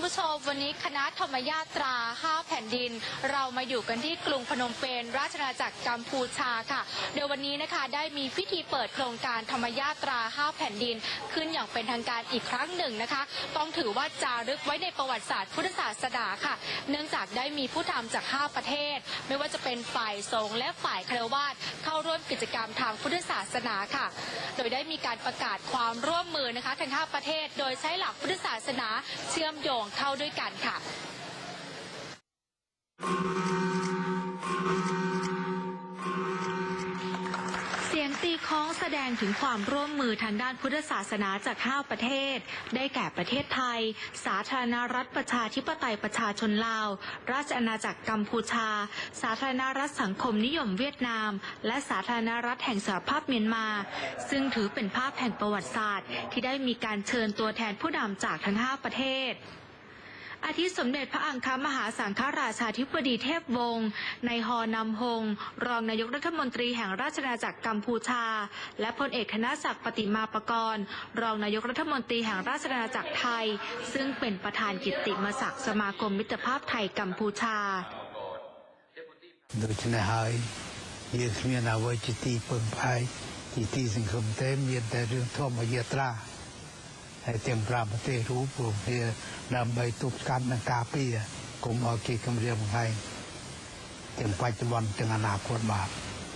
คุณผู้ชมวันนี้คณะธรรมยาตราห้าแผ่นดิน เรามาอยู่กันที่กรุงพนมเปญราชอาณาจักรกัมพูชาค่ะเดี๋ยววันนี้นะคะได้มีพิธีเปิดโครงการธรรมยาตราห้าแผ่นดิน ขึ้นอย่างเป็นทางการอีกครั้งหนึ่งนะคะ ต้องถือว่าจารึกไว้ในประวัติศาสตร์พุทธศาสนาค่ะ เนื่องจากได้มีผู้ทำจาก 5 ประเทศ ไม่ว่าจะเป็นฝ่ายสงฆ์และฝ่ายคารวาสเข้าร่วมกิจกรรมทางพุทธศาสนาค่ะ โดยได้มีการประกาศความร่วมมือนะคะทั้ง5ประเทศ โดยใช้หลักพุทธศาสนาเชื่อมโยงเข้าด้วยกันค่ะเสียงตีค้องแสดงถึงความร่วมมือทางด้านพุทธศาสนาจาก 5 ประเทศ ได้แก่ประเทศไทย สาธารณรัฐประชาธิปไตยประชาชนลาว ราชอาณาจักรกัมพูชา สาธารณรัฐสังคมนิยมเวียดนาม และสาธารณรัฐแห่งสหภาพเมียนมา ซึ่งถือเป็นภาพแห่งประวัติศาสตร์ ที่ได้มีการเชิญตัวแทนผู้นำจากทั้ง 5 ประเทศ อาทิสมเด็จพระอังคมหาสังฆราชาธิบดีเทพวงศ์ในฮอนำฮง รองนายกรัฐมนตรีแห่งราชอาณาจักรกัมพูชา และพลเอกคณะศักดิ์ปฏิมาประกรณ์รองนายกรัฐมนตรีแห่งราชอาณาจักรไทย ซึ่งเป็นประธานกิตติมศักดิ์สมาคมมิตรภาพไทยกัมพูชา ដូច្នេះហើយយើងគ្មានអ្វីជាទីពឹងផ្អែកជាទីសង្ឃឹមទេមានតែរឿងធម្មយាត្រា tem prama te rupu dia dambai tupkan na kapi ya kum oki kemria mengai tem pacuan teng anakon ba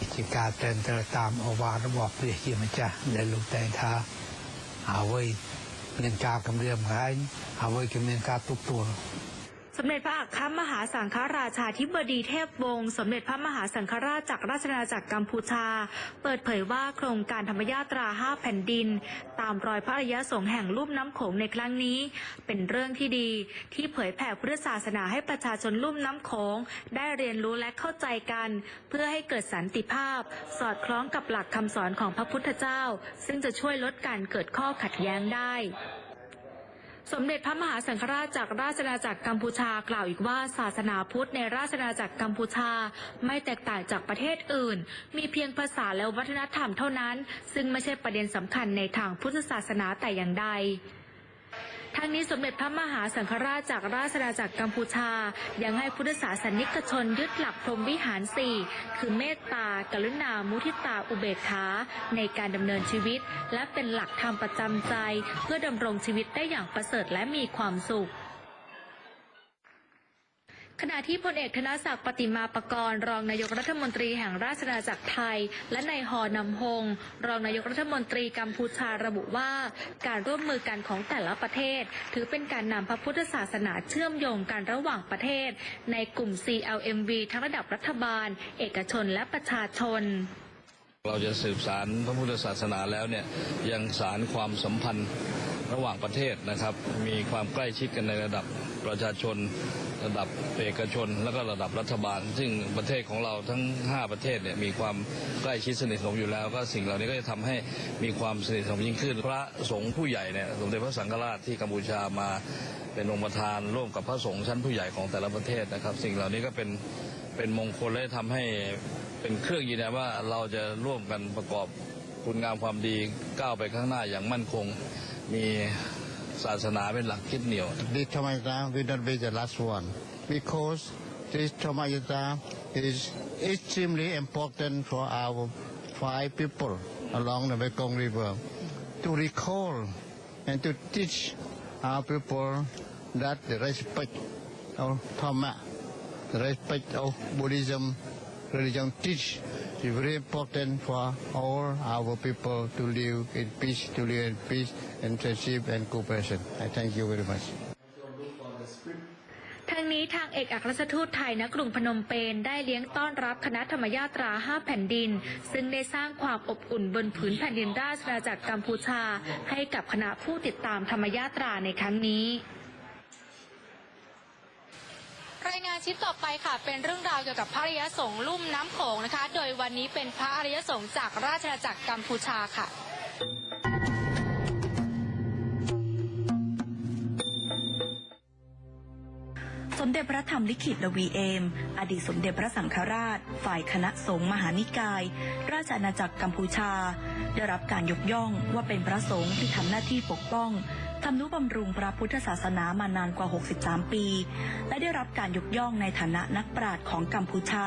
กิจการเตินเตอตามอวาระบอบเรียกมจ้ะในลูกแต่งทาเอาไว้เงินกากำเรียมหายเอาไว้กำเนินการทุกตัว สมเด็จพระอัครมหาสังฆราชาธิบดีเทพวงศ์สมเด็จพระมหาสังฆราชจากราชนาาจักรกัมพูชา เปิดเผยว่าโครงการธรรมยาตราห้าแผ่นดิน ตามรอยพระอริยสงฆ์แห่งลุ่มน้ำโขงในครั้งนี้ เป็นเรื่องที่ดีที่เผยแผ่พุทธศาสนาให้ประชาชนลุ่มน้ำโขงได้เรียนรู้และเข้าใจกัน เพื่อให้เกิดสันติภาพ สอดคล้องกับหลักคำสอนของพระพุทธเจ้า ซึ่งจะช่วยลดการเกิดข้อขัดแย้งได้ สมเด็จพระมหาสังฆราชจากราชอาณาจักรกัมพูชากล่าวอีกว่าศาสนาพุทธในราชอาณาจักรกัมพูชา ไม่แตกต่างจากประเทศอื่น มีเพียงภาษาและวัฒนธรรมเท่านั้น ซึ่งไม่ใช่ประเด็นสำคัญในทางพุทธศาสนาแต่อย่างใด ทั้งนี้สมเด็จพระมหาสังฆราชจากราชอาณาจักรกัมพูชา ยังให้พุทธศาสนิกชนยึดหลักพรหมวิหารสี่คือเมตตา กรุณา มุทิตา อุเบกขา ในการดำเนินชีวิต และเป็นหลักธรรมประจำใจ เพื่อดำรงชีวิตได้อย่างประเสริฐและมีความสุข ขณะที่พลเอกธนศักดิ์ปฏิมาประกรณ์รองนายกรัฐมนตรีแห่งราชอาณาจักรไทย และนายฮอนำฮง รองนายกรัฐมนตรีกัมพูชาระบุว่า การร่วมมือกันของแต่ละประเทศ ถือเป็นการนำพระพุทธศาสนาเชื่อมโยงกันระหว่างประเทศ ในกลุ่ม CLMV ทั้งระดับรัฐบาล เอกชนและประชาชนเราจะสืบสารพระพุทธศาสนาแล้วเนี่ยยังสารความสัมพันธ์ ระหว่างประเทศนะครับ มีความใกล้ชิดกันในระดับประชาชน ระดับเอกชน แล้วก็ระดับรัฐบาล ซึ่งประเทศของเราทั้ง 5 ประเทศเนี่ยมีความใกล้ชิดสนิทสนมอยู่แล้ว ก็สิ่งเหล่านี้ก็จะทำให้มีความสนิทสนมยิ่งขึ้น พระสงฆ์ผู้ใหญ่เนี่ยสมเด็จพระสังฆราชที่กัมพูชามาเป็นองค์ประธานร่วมกับพระสงฆ์ชั้นผู้ใหญ่ของแต่ละประเทศนะครับ สิ่งเหล่านี้ก็เป็นเป็นมงคลและทำให้เป็นเครื่องยืนยันว่าเราจะร่วมกันประกอบคุณงามความดีก้าวไปข้างหน้าอย่างมั่นคง มีศาสนาเป็นหลักคิดเหนี่ยว This Tamayata will not be the last one because this Tamayata is extremely important for our five people along the Mekong River to recall and to teach our people that the respect of Dhamma, the respect of Buddhism, religion teach is very important for all our people to live in peace, to live in peace and friendship and cooperation. I thank you very much. ทั้งนี้ทางเอกอัครราชทูตไทยณกรุงพนมเปญได้เลี้ยงต้อนรับคณะธรรมยาตราห้าแผ่นดิน ซึ่งได้สร้างความอบอุ่นบนผืนแผ่นดินราชอาณาจักรกัมพูชา ให้กับคณะผู้ติดตามธรรมยาตราในครั้งนี้ รายงานชิ้นต่อไปค่ะ เป็นเรื่องราวเกี่ยวกับพระอริยสงฆ์ลุ่มน้ำโขงนะคะ โดยวันนี้เป็นพระอริยสงฆ์จากราชอาณาจักรกัมพูชาค่ะ พระธรรมลิขิตละวีเอม อดีตสมเด็จพระสังฆราช ฝ่ายคณะสงฆ์มหานิกาย ราชอาณาจักรกัมพูชา ได้รับการยกย่องว่าเป็นพระสงฆ์ที่ทำหน้าที่ปกป้องทำนุบำรุงพระพุทธศาสนามานานกว่า 63 ปี และได้รับการยกย่องในฐานะนักปราชญ์ของกัมพูชา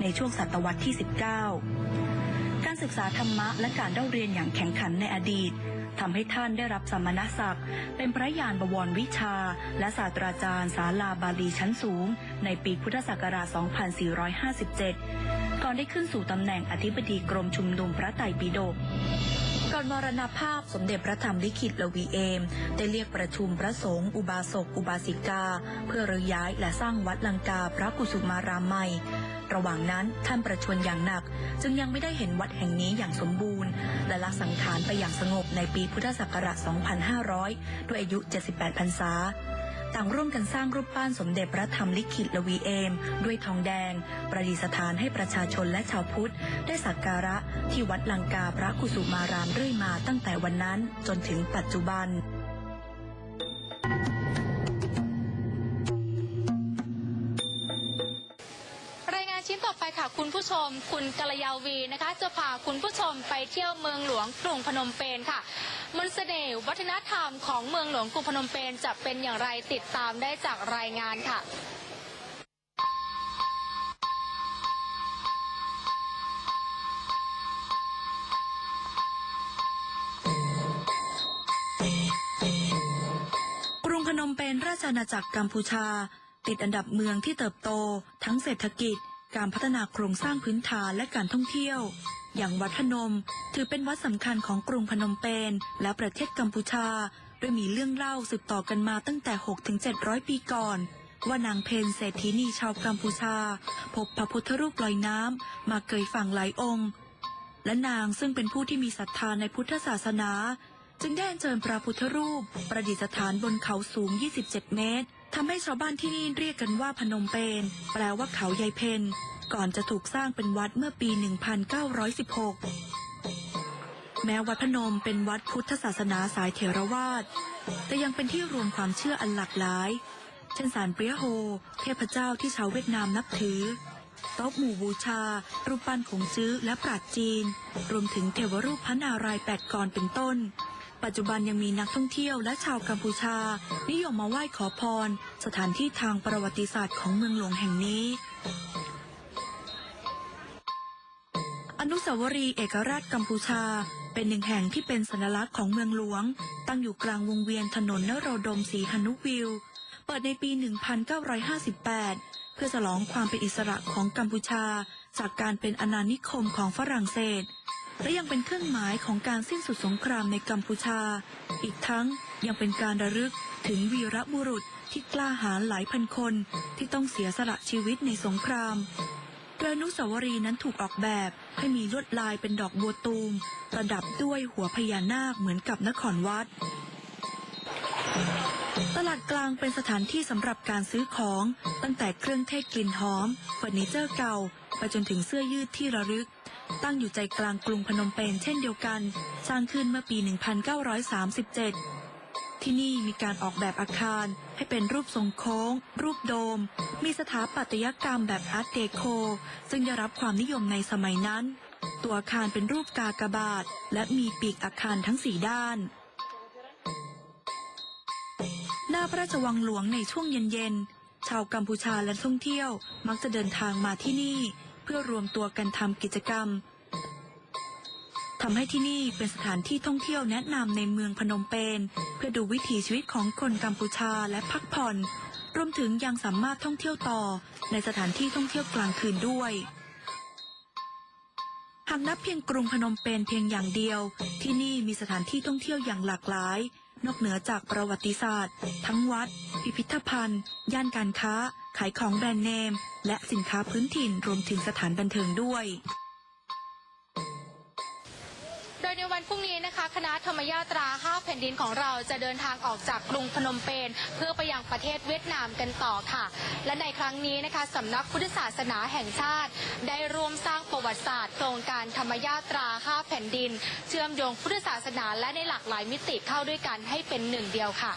ในช่วงศตวรรษที่ 19 การศึกษาธรรมะและการเล่าเรียนอย่างแข็งขันในอดีตทำให้ท่านได้รับสมณศักดิ์เป็นพระยานบวรวิชา และศาสตราจารย์ศาลาบาลีชั้นสูง ในปีพุทธศักราช 2457 ก่อนได้ขึ้นสู่ตำแหน่งอธิบดีกรมชุมนุมพระไตรปิฎก ก่อนมรณภาพสมเด็จพระธรรมลิขิตลวีเอม ได้เรียกประชุมพระสงฆ์อุบาสกอุบาสิกา เพื่อรื้อย้ายและสร้างวัดลังกาพระกุสุมารามใหม่ ระหว่างนั้นท่านประชวรอย่างหนัก จึงยังไม่ได้เห็นวัดแห่งนี้อย่างสมบูรณ์ และละสังขารไปอย่างสงบในปีพุทธศักราช 2500 ด้วยอายุ 78 พรรษา ต่างร่วมกันสร้างรูปปั้นสมเด็จพระธรรมลิขิตลวีเอม ด้วยทองแดง ประดิษฐานให้ประชาชนและชาวพุทธ ได้สักการะที่วัดลังกาพระกุสุมารามเรื่อยมาตั้งแต่วันนั้นจนถึงปัจจุบัน คุณผู้ชม คุณกัลยาวีนะคะ จะพาคุณผู้ชมไปเที่ยวเมืองหลวงกรุงพนมเปญค่ะมนต์เสน่ห์วัฒนธรรมของเมืองหลวงกรุงพนมเปญจะเป็นอย่างไรติดตามได้จากรายงานค่ะกรุงพนมเปญราชอาณาจักรกัมพูชา ติดอันดับเมืองที่เติบโต ทั้งเศรษฐกิจ การพัฒนาโครงสร้างพื้นฐานและการท่องเที่ยว อย่างวัดพนม ถือเป็นวัดสำคัญของกรุงพนมเปญและประเทศกัมพูชา โดยมีเรื่องเล่าสืบต่อกันมาตั้งแต่ 6-700 ปีก่อนว่านางเพนเศรษฐีนีชาวกัมพูชา พบพระพุทธรูปลอยน้ำมาเกยฝั่งหลายองค์ และนางซึ่งเป็นผู้ที่มีศรัทธาในพุทธศาสนา จึงได้เชิญพระพุทธรูป ประดิษฐานบนเขาสูง 27 เมตร ทำให้ชาวบ้านที่นี่เรียกกันว่าพนมเปญแปลว่าเขายายเพนก่อนจะถูกสร้างเป็นวัดเมื่อปี 1916 แม้วัดพนมเป็นวัดพุทธศาสนาสายเถรวาท แต่ยังเป็นที่รวมความเชื่ออันหลากหลาย เช่นสารเปรียโฮ เทพเจ้าที่ชาวเวียดนามนับถือโต๊ะหมู่บูชา รูปปั้นของจื้อและปราดจีน รวมถึงเทวรูปพระนารายณ์แปดกรเป็นต้น ปัจจุบันยังมีนักท่องเที่ยวและชาวกัมพูชา นิยมมาไหว้ขอพร สถานที่ทางประวัติศาสตร์ของเมืองหลวงแห่งนี้ อนุสาวรีย์เอกราชกัมพูชา เป็นหนึ่งแห่งที่เป็นสัญลักษณ์ของเมืองหลวง ตั้งอยู่กลางวงเวียนถนนนโรดมสีหนุวิว เปิดในปี 1958 เพื่อฉลองความเป็นอิสระของกัมพูชา จากการเป็นอาณานิคมของฝรั่งเศส และยังเป็นเครื่องหมายของการสิ้นสุดสงครามในกัมพูชา อีกทั้งยังเป็นการระลึกถึงวีรบุรุษที่กล้าหาญหลายพันคนที่ต้องเสียสละชีวิตในสงครามโดยอนุสาวรีย์นั้นถูกออกแบบให้มีลวดลายเป็นดอกบัวตูมประดับด้วยหัวพญานาคเหมือนกับนครวัด ตลาดกลางเป็นสถานที่สำหรับการซื้อของตั้งแต่เครื่องเทศกลิ่นหอมเฟอร์นิเจอร์เก่า ไปจนถึงเสื้อยืดที่ระลึก ตั้งอยู่ใจกลางกรุงพนมเปญเช่นเดียวกัน สร้างขึ้นเมื่อปี 1937 ที่นี่มีการออกแบบอาคารให้เป็นรูปทรงโค้ง รูปโดม มีสถาปัตยกรรมแบบอาร์ตเดโค ซึ่งได้รับความนิยมในสมัยนั้น ตัวอาคารเป็นรูปกากบาท และมีปีกอาคารทั้งสี่ด้านหน้าพระราชวังหลวงในช่วงเย็นๆ ชาวกัมพูชาและท่องเที่ยว มักจะเดินทางมาที่นี่ เพื่อรวมตัวกันทำกิจกรรมทำให้ที่นี่เป็นสถานที่ท่องเที่ยวแนะนำในเมืองพนมเปญเพื่อดูวิถีชีวิตของคนกัมพูชาและพักผ่อน รวมถึงยังสามารถท่องเที่ยวต่อในสถานที่ท่องเที่ยวกลางคืนด้วยหากนับเพียงกรุงพนมเปญเพียงอย่างเดียว ที่นี่มีสถานที่ท่องเที่ยวอย่างหลากหลาย นอกเหนือจากประวัติศาสตร์ ทั้งวัด พิพิธภัณฑ์ ย่านการค้า ขายของแบรนด์เนม และสินค้าพื้นถิ่นรวมถึงสถานบันเทิงด้วยโดยในวันพรุ่งนี้นะคะ คณะธรรมยาตราห้าแผ่นดินของเราจะเดินทางออกจากกรุงพนมเปญเพื่อไปยังประเทศเวียดนามกันต่อค่ะ และในครั้งนี้นะคะสำนักพุทธศาสนาแห่งชาติ ได้ร่วมสร้างประวัติศาสตร์โครงการธรรมยาตราห้าแผ่นดิน เชื่อมโยงพุทธศาสนาและในหลากหลายมิติเข้าด้วยกันให้เป็นหนึ่งเดียวค่ะ